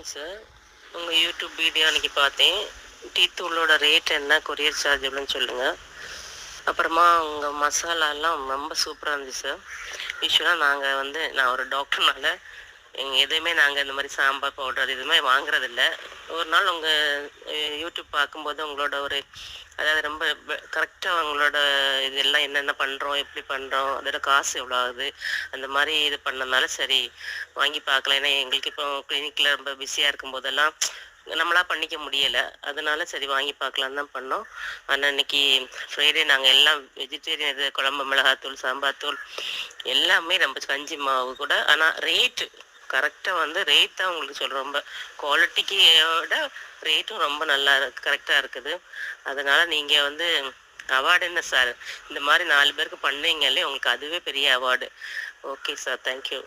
Morning sir. உங்கள் YouTube video அன்றைக்கி பார்த்தேன். டீ தூளோட ரேட் என்ன? கொரியர் சார்ஜ் எவ்வளோன்னு சொல்லுங்கள் அப்புறமா உங்கள் மசாலாலாம் ரொம்ப சூப்பராக இருந்துச்சு சார். யூஸ்வலாக நாங்கள் வந்து நான் ஒரு டாக்டர்னால எங்கள் எதுவுமே நாங்கள் இந்த மாதிரி சாம்பார் பவுடர் எதுவுமே வாங்குறதில்ல. ஒரு நாள் உங்கள் யூடியூப் பார்க்கும்போது உங்களோட ஒரு அதாவது ரொம்ப கரெக்டாக அவங்களோட இதெல்லாம் என்னென்ன பண்ணுறோம் எப்படி பண்ணுறோம் அதோட காசு எவ்வளோ ஆகுது அந்த மாதிரி இது பண்ணனால சரி வாங்கி பார்க்கலாம். ஏன்னா எங்களுக்கு இப்போ கிளினிக்கில் ரொம்ப பிஸியாக இருக்கும்போதெல்லாம் நம்மளா பண்ணிக்க முடியலை. அதனால சரி வாங்கி பார்க்கலாம் தான் பண்ணோம். ஆனால் இன்னைக்கு ஃப்ரைடே நாங்கள் எல்லாம் வெஜிடேரியன் இது குழம்பு மிளகாத்தூள் சாம்பார் தூள் எல்லாமே ரொம்ப கஞ்சி மாவு கூட. ஆனால் ரேட்டு கரெக்டாக வந்து ரேட் தான் உங்களுக்கு சொல்கிறேன் ரொம்ப குவாலிட்டிக்கோட ரேட்டும் ரொம்ப நல்லா கரெக்டாக இருக்குது. அதனால் நீங்கள் வந்து அவார்டு என்ன சார் இந்த மாதிரி நாலு பேருக்கு பண்ணீங்களே உங்களுக்கு அதுவே பெரிய அவார்டு ஓகே சார் தேங்க்யூ